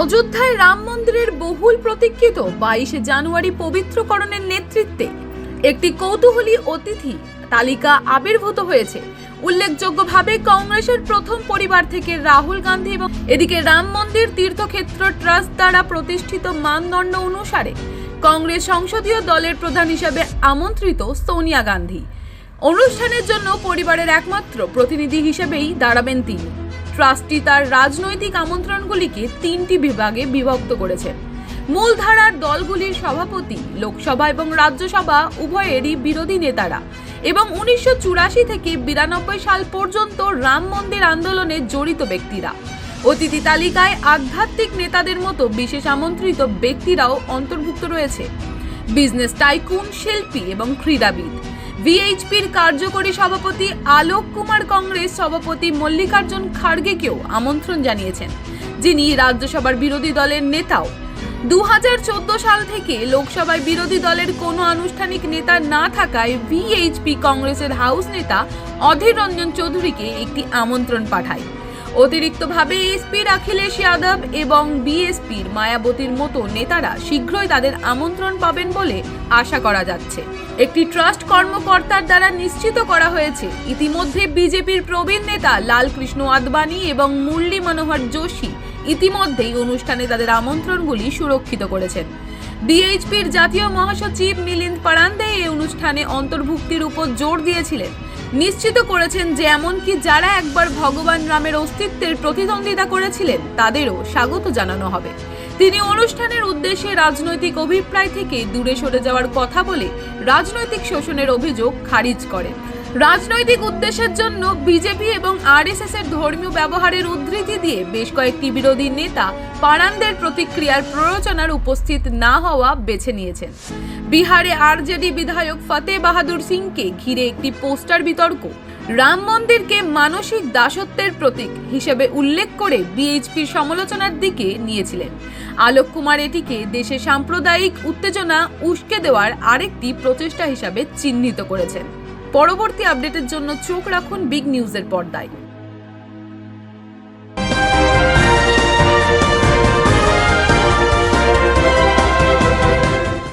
অযোধ্যায় রাম মন্দিরের বহুল প্রতীক্ষিত বাইশে জানুয়ারি পবিত্রকরণের নেতৃত্বে একটি কৌতূহলী অতিথি তালিকা আবির্ভূত হয়েছে। উল্লেখযোগ্যভাবে কংগ্রেসের প্রথম পরিবার থেকে রাহুল গান্ধী এবং এদিকে রাম মন্দির তীর্থক্ষেত্র ট্রাস্ট দ্বারা প্রতিষ্ঠিত মানদণ্ড অনুসারে কংগ্রেস সংসদীয় দলের প্রধান হিসাবে আমন্ত্রিত সোনিয়া গান্ধী। অনুষ্ঠানের জন্য পরিবারের একমাত্র প্রতিনিধি হিসেবেই দাঁড়াবেন তিনি। ট্রাস্টি তার রাজনৈতিক আমন্ত্রণগুলিকে তিনটি বিভাগে বিভক্ত করেছেন মূলধারার দলগুলির সভাপতি লোকসভা এবং রাজ্যসভা উভয়েরই বিরোধী নেতারা এবং উনিশশো চুরাশি থেকে বিরানব্বই সাল পর্যন্ত রাম মন্দির আন্দোলনে জড়িত ব্যক্তিরা। অতিথি তালিকায় আধ্যাত্মিক নেতাদের মতো বিশেষ আমন্ত্রিত ব্যক্তিরাও অন্তর্ভুক্ত রয়েছে। বিজনেস টাইকুন, শিল্পী এবং ক্রীড়াবিদ। ভিএইচপির কার্যকরী সভাপতি আলোক কুমার কংগ্রেস সভাপতি মল্লিকার্জুন খাড়গেকেও আমন্ত্রণ জানিয়েছেন, যিনি রাজ্যসভার বিরোধী দলের নেতাও। দু হাজার চোদ্দ সাল থেকে লোকসভায় বিরোধী দলের কোনো আনুষ্ঠানিক নেতা না থাকায় ভিএইচপি কংগ্রেসের হাউস নেতা অধীর রঞ্জন চৌধুরীকে একটি আমন্ত্রণ পাঠায়। অতিরিক্তভাবে এসপির অখিলেশ যাদব এবং বিএসপির মায়াবতীর মতো নেতারা শীঘ্রই তাদের আমন্ত্রণ পাবেন বলে আশা করা যাচ্ছে। একটি ট্রাস্ট কর্মকর্তার দ্বারা নিশ্চিত করা হয়েছে, ইতিমধ্যে বিজেপির প্রবীণ নেতা লালকৃষ্ণ আদবানি এবং মুরলী মনোহর যোশী ইতিমধ্যেই অনুষ্ঠানে তাদের আমন্ত্রণগুলি সুরক্ষিত করেছেন। বিএইচপির জাতীয় মহাসচিব মিলিন্দ পারান্দে এই অনুষ্ঠানে অন্তর্ভুক্তির উপর জোর দিয়েছিলেন। নিশ্চিত করেছেন যে এমনকি যারা একবার ভগবান রামের অস্তিত্বের প্রতিদ্বন্দ্বিতা করেছিলেন, তাদেরও স্বাগত জানানো হবে। তিনি অনুষ্ঠানের উদ্দেশ্যে রাজনৈতিক অভিপ্রায় থেকে দূরে সরে যাওয়ার কথা বলে রাজনৈতিক শোষণের অভিযোগ খারিজ করেন। রাজনৈতিক উদ্দেশ্যের জন্য বিজেপি এবং আরএসএস এর ধর্মীয় ব্যবহারের উদ্ধৃতি দিয়ে বেশ কয়েকটি বিরোধী নেতা পারানদের প্রতিক্রিয়ার প্ররোচনার উপস্থিত না হওয়া বেছে নিয়েছেন। বিহারে আরজেডি বিধায়ক ফতে বাহাদুর সিংকে ঘিরে একটি পোস্টার বিতর্ক, রাম মন্দিরকে মানসিক দাসত্বের প্রতীক হিসেবে উল্লেখ করে বিএইচপির সমালোচনার দিকে নিয়েছিলেন। আলোক কুমার এটিকে দেশে সাম্প্রদায়িক উত্তেজনা উস্কে দেওয়ার আরেকটি প্রচেষ্টা হিসাবে চিহ্নিত করেছেন। পরবর্তী আপডেটের জন্য চোখ রাখুন বিগ নিউজের পর্দায়।